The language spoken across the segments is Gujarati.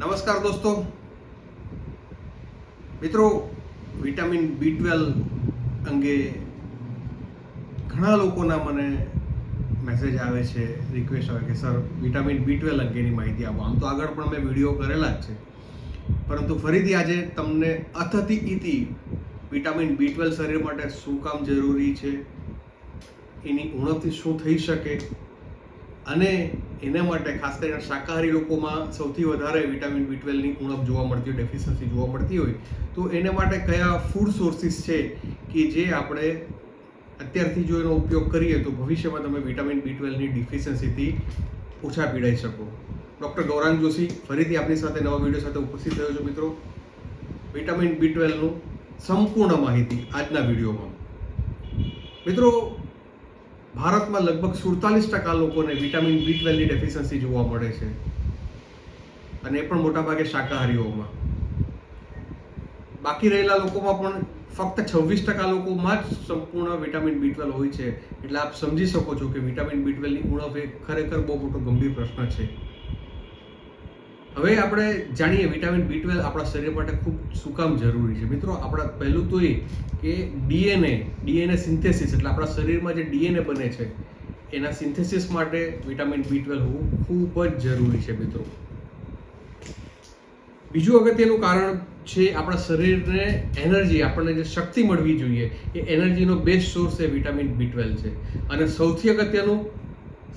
નમસ્કાર દોસ્તો. મિત્રો, વિટામિન બી ટ્વેલ્વ અંગે ઘણા લોકોના મને મેસેજ આવે છે, રિક્વેસ્ટ આવે કે, સર, વિટામિન બી ટ્વેલ્વ અંગેની માહિતી આપો. આમ તો આગળ પણ મેં વીડિયો કરેલા જ છે. પરંતુ ફરીથી આજે તમને અથતી ઇતિ વિટામિન બી ટ્વેલ્વ શરીર માટે શું કામ જરૂરી છે, એની ઉણપથી શું થઈ શકે, અને એના માટે ખાસ કરીને શાકાહારી લોકોમાં સૌથી વધારે વિટામિન બી ટ્વેલ્વની ઉણપ જોવા મળતી હોય ડેફિશિયન્સી જોવા મળતી હોય, તો એના માટે કયા ફૂડ સોર્સિસ છે કે જે આપણે અત્યારથી જો એનો ઉપયોગ કરીએ તો ભવિષ્યમાં તમે વિટામિન બી ટ્વેલ્વની ડિફિશિયન્સીથી ઓછા પીડાઈ શકો. ડૉક્ટર ગૌરાંગ જોશી, ફરીથી આપની સાથે નવા વીડિયો સાથે ઉપસ્થિત થયો છું મિત્રો. વિટામિન બી ટ્વેલ્વનું સંપૂર્ણ માહિતી આજના વિડીયોમાં મિત્રો ભારતમાં લગભગ સુડતાલીસ ટકા લોકોને વિટામિન બી ટ્વેલ્વની ડેફિશિયન્સી જોવા મળે છે. અને એ પણ મોટાભાગે શાકાહારીઓમાં. બાકી રહેલા લોકોમાં પણ ફક્ત છવ્વીસ ટકા લોકોમાં જ સંપૂર્ણ વિટામિન બી ટ્વેલ્વ હોય છે. એટલે આપ સમજી શકો છો કે વિટામિન બી ટ્વેલ્વની ઉણપ એ ખરેખર બહુ મોટો ગંભીર પ્રશ્ન છે. હવે આપણે જાણીએ વિટામિન બી ટ્વેલ્વ આપણા શરીર માટે ખૂબ સુકામ જરૂરી છે. મિત્રો, આપણા પહેલું તો એ કે ડીએનએ ડીએનએ સિન્થેસિસ, એટલે આપણા શરીરમાં જે ડીએનએ બને છે, એના સિન્થેસિસ માટે વિટામિન બી ટ્વેલ્વ હોવું ખૂબ જ જરૂરી છે, મિત્રો. બીજું અગત્યનું કારણ છે આપણા શરીરને એનર્જી, આપણને જે શક્તિ મળવી જોઈએ, એ એનર્જીનો બેસ્ટ સોર્સ એ વિટામિન બી ટ્વેલ્વ છે. અને સૌથી અગત્યનું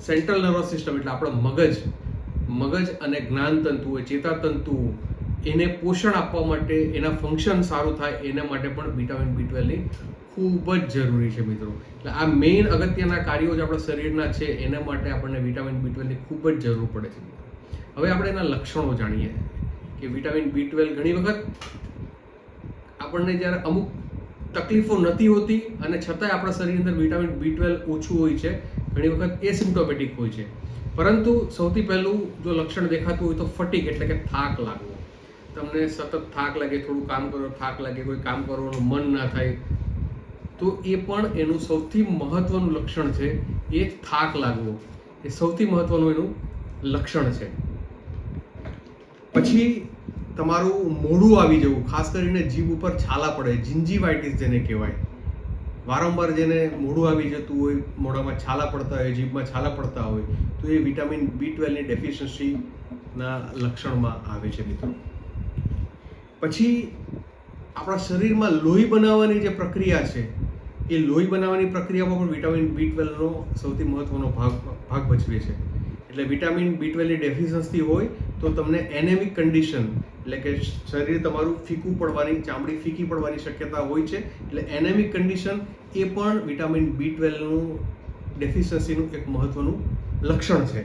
સેન્ટ્રલ નર્વસ સિસ્ટમ, એટલે આપણો મગજ મગજ અને જ્ઞાનતંતુ એ ચેતાતંતુ એને પોષણ આપવા માટે, એના ફંક્શન સારું થાય, એના માટે પણ વિટામિન બી ટ્વેલ્વની ખૂબ જ જરૂરી છે મિત્રો. એટલે આ મેઇન અગત્યના કાર્યો જે આપણા શરીરના છે, એના માટે આપણને વિટામિન બી ટ્વેલ્વની ખૂબ જ જરૂર પડે છે હવે આપણે એના લક્ષણો જાણીએ કે વિટામિન બી ટ્વેલ્વ ઘણી વખત આપણને જ્યારે અમુક તકલીફો નથી હોતી અને છતાંય આપણા શરીરની અંદર વિટામિન બી ટ્વેલ્વ ઓછું હોય છે, ઘણી વખત એસિમ્ટોમેટિક હોય છે. પરંતુ સૌથી પહેલું જો લક્ષણ દેખાતું હોય તો ફટીક એટલે કે થાક લાગવો. તમને સતત થાક લાગે, થોડું કામ કરો, થાક લાગે, કોઈ કામ કરવાનું મન ના થાય, તો એ પણ એનું સૌથી મહત્વનું લક્ષણ છે, એ થાક લાગવો. એ સૌથી મહત્વનું એનું લક્ષણ છે. પછી તમારું મોઢું આવી જવું, ખાસ કરીને જીભ ઉપર છાલા પડે, જિંજીવાઇટિસ જેને કહેવાય. વારંવાર જેને મોઢું આવી જતું હોય, મોઢામાં છાલા પડતા હોય, જીભમાં છાલા પડતા હોય, તો એ વિટામિન બી ટ્વેલ્વની ડેફિશિયન્સીના લક્ષણમાં આવે છે મિત્રો. પછી આપણા શરીરમાં લોહી બનાવવાની જે પ્રક્રિયા છે, એ લોહી બનાવવાની પ્રક્રિયામાં પણ વિટામિન બી ટ્વેલ્વનો સૌથી મહત્વનો ભાગ ભાગ ભજવે છે. એટલે વિટામિન બી ટ્વેલ્વની ડેફિશિયન્સી હોય તો તમને એનેમિક કન્ડિશન એટલે કે શરીર તમારું ફીકું પડવાની, ચામડી ફીકી પડવાની શક્યતા હોય છે. એટલે એનેમિક કન્ડિશન એ પણ વિટામિન બી ટ્વેલ્વનું ડેફિશન્સીનું એક મહત્વનું લક્ષણ છે.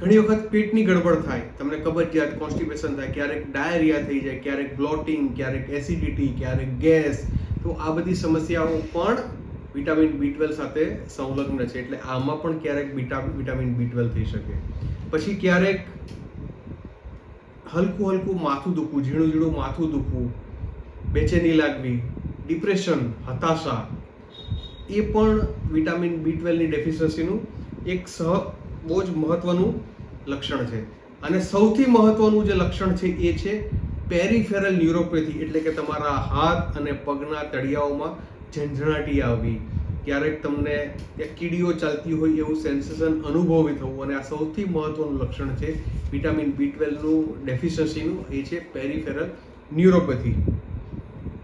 ઘણી વખત પેટની ગડબડ થાય. તમને કબજિયાત કોન્સ્ટિપેશન થાય. ક્યારેક ડાયરિયા થઈ જાય, ક્યારેક બ્લોટિંગ ક્યારેક એસિડિટી ક્યારેક ગેસ તો આ બધી સમસ્યાઓ પણ વિટામિન બી ટ્વેલ્વ સાથે સંલગ્ન છે. એટલે આમાં પણ ક્યારેક વિટામિન બી ટ્વેલ્વ થઈ શકે. પછી ક્યારેક હલકું હલકું માથું દુખવું, ઝીણું ઝીણું માથું દુખવું, બેચેની લાગવી ડિપ્રેશન હતાશા, એ પણ વિટામિન બી ટ્વેલ્વની ડેફિશિયન્સીનું એક સહ, બહુ જ મહત્વનું લક્ષણ છે. અને સૌથી મહત્વનું જે લક્ષણ છે એ છે પેરીફેરલ ન્યુરોપેથી એટલે કે તમારા હાથ અને પગના તળિયાઓમાં ઝંઝણાટી આવવી. ક્યારેક તમને ત્યાં કીડીઓ ચાલતી હોય એવું સેન્સેશન અનુભવી થવું અને આ સૌથી મહત્વનું લક્ષણ છે વિટામિન બી ટ્વેલ્વનું ડેફિશિયન્સીનું એ છે પેરીફેરલ ન્યુરોપેથી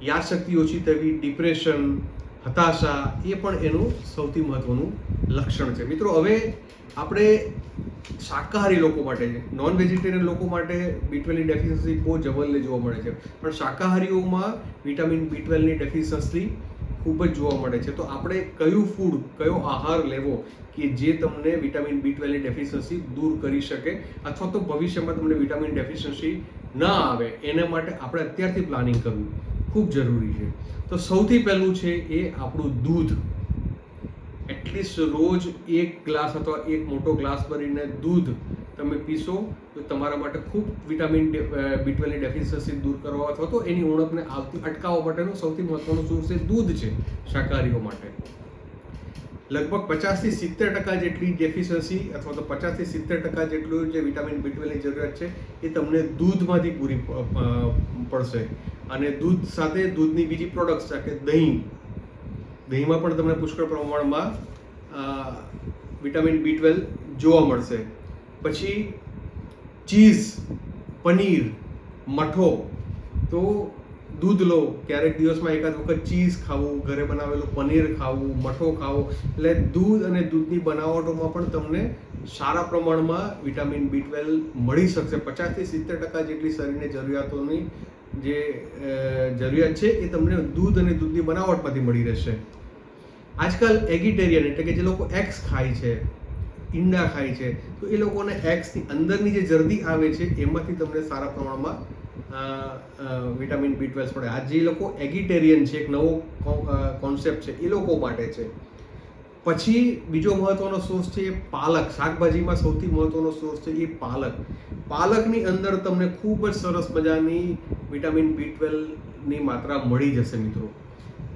યાદશક્તિ ઓછી થવી ડિપ્રેશન હતાશા, એ પણ એનું સૌથી મહત્વનું લક્ષણ છે. મિત્રો, હવે આપણે શાકાહારી લોકો માટે છે નોન વેજીટેરિયન લોકો માટે બી ટ્વેલ્વની ડેફિશિયન્સી બહુ જબરલે જોવા મળે છે. પણ શાકાહારીઓમાં વિટામિન બી ટ્વેલ્વની ડેફિશિયન્સી ખૂબ જ જોવા મળે છે. તો આપણે કયું ફૂડ કયો આહાર લેવો કે જે તમને વિટામિન બી ટ્વેલ્વની ડેફિશિયન્સી દૂર કરી શકે અથવા તો ભવિષ્યમાં તમને વિટામિન ડેફિશિયન્સી ના આવે, એના માટે આપણે અત્યારથી પ્લાનિંગ કરવું ખૂબ જરૂરી છે. તો સૌથી પહેલું છે એ આપણું દૂધ. એટલીસ્ટ રોજ એક ગ્લાસ અથવા એક મોટો ગ્લાસ ભરીને દૂધ તમે પીશો તો તમારા માટે ખૂબ વિટામિન બી ટ્વેલ્વની ડેફિશિયન્સી દૂર કરવા અથવા તો એની ઉણપને આવતી, અટકાવવા માટેનું સૌથી મહત્વનું સોર્સ એ દૂધ છે શાકાહારીઓ માટે. લગભગ પચાસથી સિત્તેર ટકા જેટલી ડેફિશિયન્સી અથવા તો પચાસથી સિત્તેર ટકા જેટલું જે વિટામિન બી ટ્વેલ્વની જરૂરિયાત છે એ તમને દૂધમાંથી પૂરી પડશે. અને દૂધ સાથે દૂધની બીજી પ્રોડક્ટ્સ છે કે દહીં. દહીંમાં પણ તમને પુષ્કળ પ્રમાણમાં વિટામિન બી ટ્વેલ્વ જોવા મળશે. પછી ચીઝ, પનીર, મઠો. તો દૂધ લો, ક્યારેક દિવસમાં એકાદ વખત ચીઝ ખાવું, ઘરે બનાવેલું પનીર ખાવું, મઠો ખાવો. એટલે દૂધ અને દૂધની બનાવટોમાં પણ તમને સારા પ્રમાણમાં વિટામિન બી ટ્વેલ્વ મળી શકશે. પચાસથી સિત્તેર ટકા જેટલી શરીરની જરૂરિયાતોની જે જરૂરિયાત છે એ તમને દૂધ અને દૂધની બનાવટમાંથી મળી રહેશે. આજકાલ એગિટેરિયન એટલે કે જે લોકો એક્સ ખાય છે ઈંડા ખાય છે. તો એ લોકોને એગ્સની અંદરની જે જરદી આવે છે, એમાંથી તમને સારા પ્રમાણમાં વિટામિન બી ટ્વેલ્સ મળે. આ જે લોકો એગિટેરિયન છે, એક નવો કોન્સેપ્ટ છે, એ લોકો માટે છે. પછી બીજો મહત્વનો સોર્સ છે એ પાલક. શાકભાજીમાં સૌથી મહત્વનો સોર્સ છે એ પાલક. પાલકની અંદર તમને ખૂબ જ સરસ મજાની વિટામિન બી ટ્વેલ્વની માત્રા મળી જશે મિત્રો.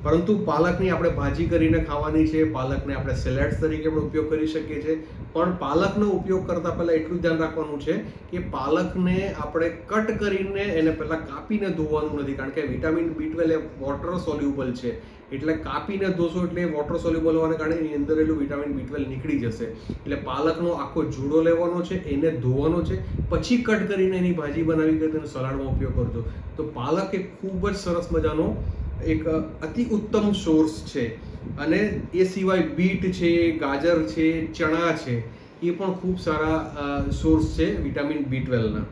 પરંતુ પાલકની આપણે ભાજી કરીને ખાવાની છે, પાલકને આપણે સેલેડ્સ તરીકે પણ ઉપયોગ કરી શકીએ છીએ. પણ પાલકનો ઉપયોગ કરતાં પહેલાં એટલું ધ્યાન રાખવાનું છે કે પાલકને આપણે કટ કરીને એને પહેલાં કાપીને ધોવાનું નથી, કારણ કે વિટામિન બી ટ્વેલ્વ એ વોટર સોલ્યુબલ છે. એટલે કાપીને ધોશો એટલે વોટર સોલ્યુબલ હોવાને કારણે એની અંદર રહેલું વિટામિન બી ટ્વેલ્વ નીકળી જશે. એટલે પાલકનો આખો જુડો લેવાનો છે, એને ધોવાનો છે, પછી કટ કરીને એની ભાજી બનાવી કરી તેનો સલાડમાં ઉપયોગ કરજો. તો પાલક એ ખૂબ જ સરસ મજાનો એક અતિ ઉત્તમ સોર્સ છે. અને એ સિવાય બીટ છે, ગાજર છે, ચણા છે, એ પણ ખૂબ સારા સોર્સ છે વિટામિન બી ટ્વેલ્વના.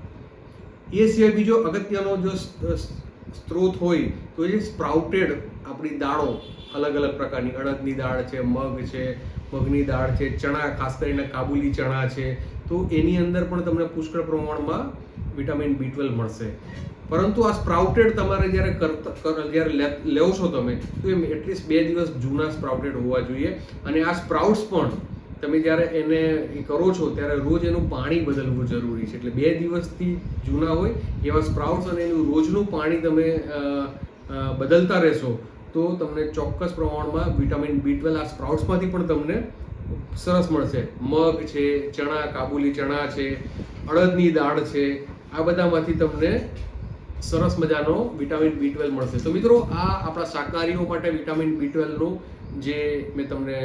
એ સિવાય બીજો અગત્યનો જો સ્ત્રોત હોય તો એ સ્પ્રાઉટેડ આપણી દાળો અલગ અલગ પ્રકારની. અડદની દાળ છે, મગ છે, મગની દાળ છે, ચણા, ખાસ કરીને કાબુલી ચણા છે. તો એની અંદર પણ તમને પુષ્કળ પ્રમાણમાં વિટામિન બી ટ્વેલ્વ મળશે. પરંતુ આ સ્પ્રાઉટેડ તમારે જ્યારે કરતા કર- જ્યારે લેવો છો તમે, તો એમ એટલીસ્ટ બે દિવસ જૂના સ્પ્રાઉટેડ હોવા જોઈએ. અને આ સ્પ્રાઉટ્સ પણ તમે જ્યારે એને એ કરો છો, ત્યારે રોજ એનું પાણી બદલવું જરૂરી છે. એટલે બે દિવસથી જૂના હોય એવા સ્પ્રાઉટ્સ અને એનું રોજનું પાણી તમે બદલતા રહેશો, તો તમને ચોક્કસ પ્રમાણમાં વિટામિન બી ટ્વેલ્વ આ સ્પ્રાઉટ્સમાંથી પણ તમને સરસ મળશે. મગ છે, ચણા, કાબુલી ચણા છે, અડદની દાળ છે, આ બધામાંથી તમને સરસ મજાનો વિટામિન બી ટ્વેલ્વ મળશે. તો મિત્રો, આ આપણા શાકાહારીઓ માટે વિટામિન બી ટ્વેલ્વનું જે મેં તમને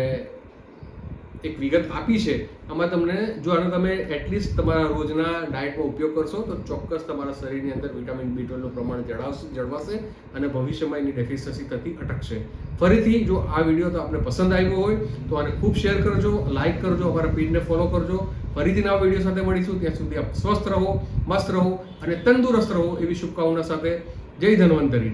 એક વિગત આપી છે, આમાં તમને જો આનો તમે એટલીસ્ટ તમારા રોજના ડાયટમાં ઉપયોગ કરશો, તો ચોક્કસ તમારા શરીરની અંદર વિટામિન બી ટ્વેલ્વનું પ્રમાણ જળાવશે, જળવાશે અને ભવિષ્યમાં એની ડેફિશિયન્સી થતી અટકશે. ફરીથી, જો આ વીડિયો તો આપને પસંદ આવ્યો હોય, તો આને ખૂબ શેર કરજો લાઇક કરજો, અમારા પેજને ફોલો કરજો ફરીથી નવા વીડિયો સાથે મળીશું. ત્યાં સુધી આપ સ્વસ્થ રહો, મસ્ત રહો અને તંદુરસ્ત રહો એવી શુભકામના સાથે. જય ધન્વંતરી.